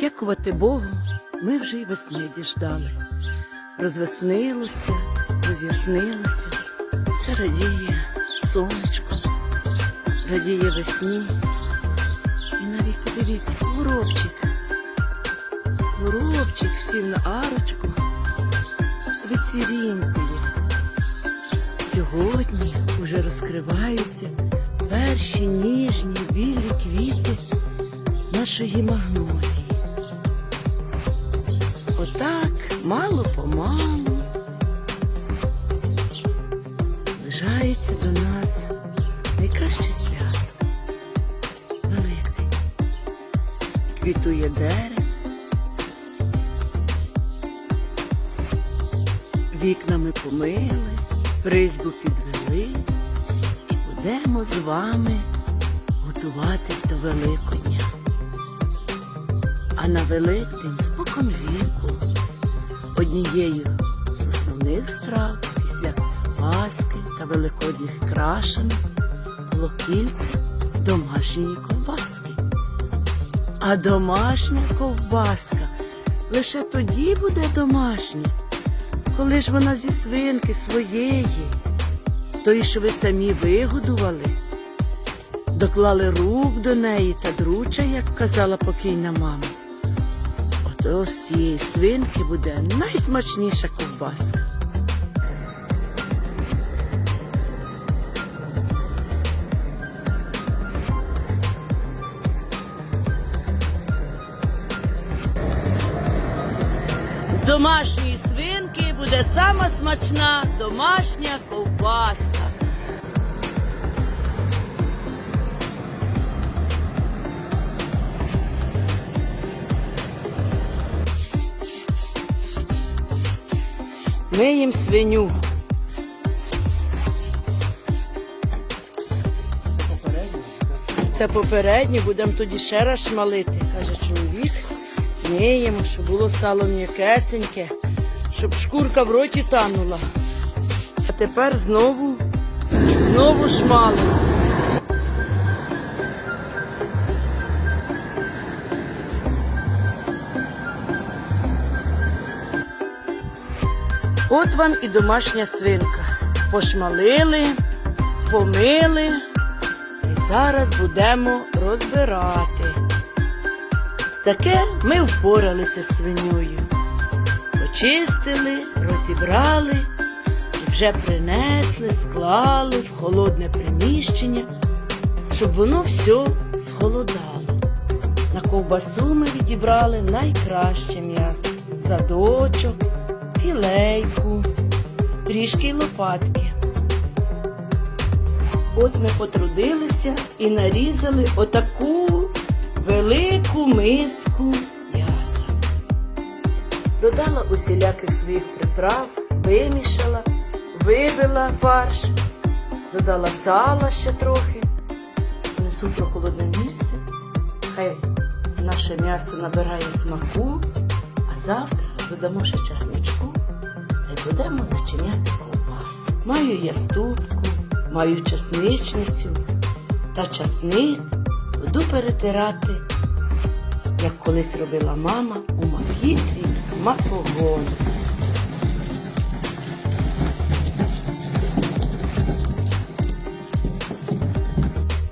Дякувати Богу, ми вже й весни діждали. Розвеснилося, роз'яснилося, все радіє сонечко, радіє весні. І навіть подивіться, горобчик. Горобчик сів на арочку, вицвірінькує. Сьогодні вже розкриваються перші ніжні білі квіти нашої магнолії. Отак, мало помалу, наближається до нас найкраще свято Великдень. Квітує дерево, вікнами помили, призьбу підвели і будемо з вами готуватись до Великодня. А на Великдень спокон віку однією з основних страв після Пасхи та великодніх крашенок було кільце домашньої ковбаски. А домашня ковбаска лише тоді буде домашня, коли ж вона зі свинки своєї, тої, що ви самі вигодували, доклали рук до неї та друча, як казала покійна мама. Ото з цієї свинки буде найсмачніша ковбаска. З домашньої свинки буде сама смачна домашня ковбаска. Миєм свиню. Це попереднє, будемо тоді ще раз шмалити, каже чоловік. Миємо, щоб було сало м'якесеньке, щоб шкурка в роті танула. А тепер знову, знову шмалимо. От вам і домашня свинка. Пошмалили, помили, й зараз будемо розбирати. Таке ми впоралися з свиньою. Почистили, розібрали і вже принесли, склали в холодне приміщення, щоб воно все схолодало. На ковбасу ми відібрали найкраще м'ясо, задочок, філейку, трішки лопатки. От ми потрудилися і нарізали отаку велику миску м'яса. Додала усіляких своїх приправ, вимішала, вивела фарш, додала сала ще трохи, несу про холодне місце. Хай наше м'ясо набирає смаку, а завтра додамо ще часничку будемо начиняти ковбас. Маю я ступку, маю часничницю та часник буду перетирати, як колись робила мама у макітрі макогон.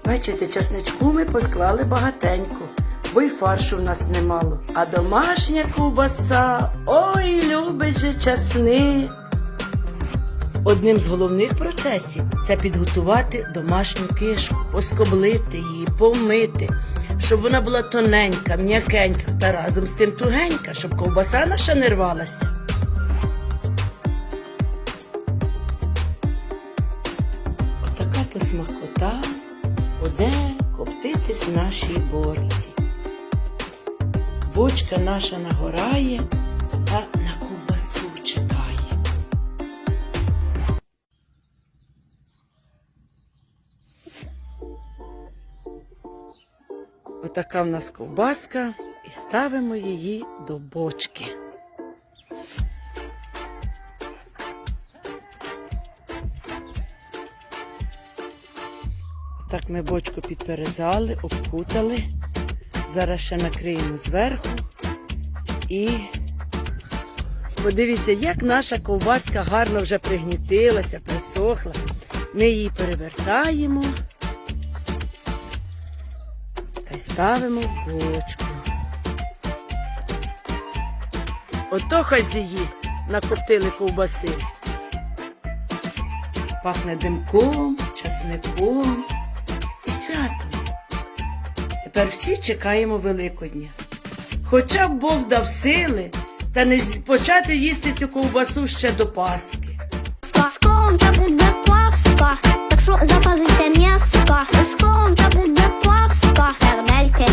Бачите, часничку ми посклали багатенько, бо й фаршу в нас немало. А домашня ковбаса, ой, любить же часник. Одним з головних процесів це підготувати домашню кишку, поскоблити її, помити, щоб вона була тоненька, м'якенька та разом з тим тугенька, щоб ковбаса наша не рвалася. Отака то смакота буде коптитись в нашій борці. Бочка наша нагорає та Отака в нас ковбаска і ставимо її до бочки. Так ми бочку підперезали, обкутали. Зараз ще накриємо зверху І подивіться, як наша ковбаска гарно вже пригнітилася, присохла. Ми її перевертаємо та й ставимо в бочку. Ото хазії накоптили ковбаси. Пахне димком, часником і святом. Тепер всі чекаємо Великодня. Хоча б Бог дав сили та не почати їсти цю ковбасу ще до Пасхи. Скоро буде Пасха, так що Карамельки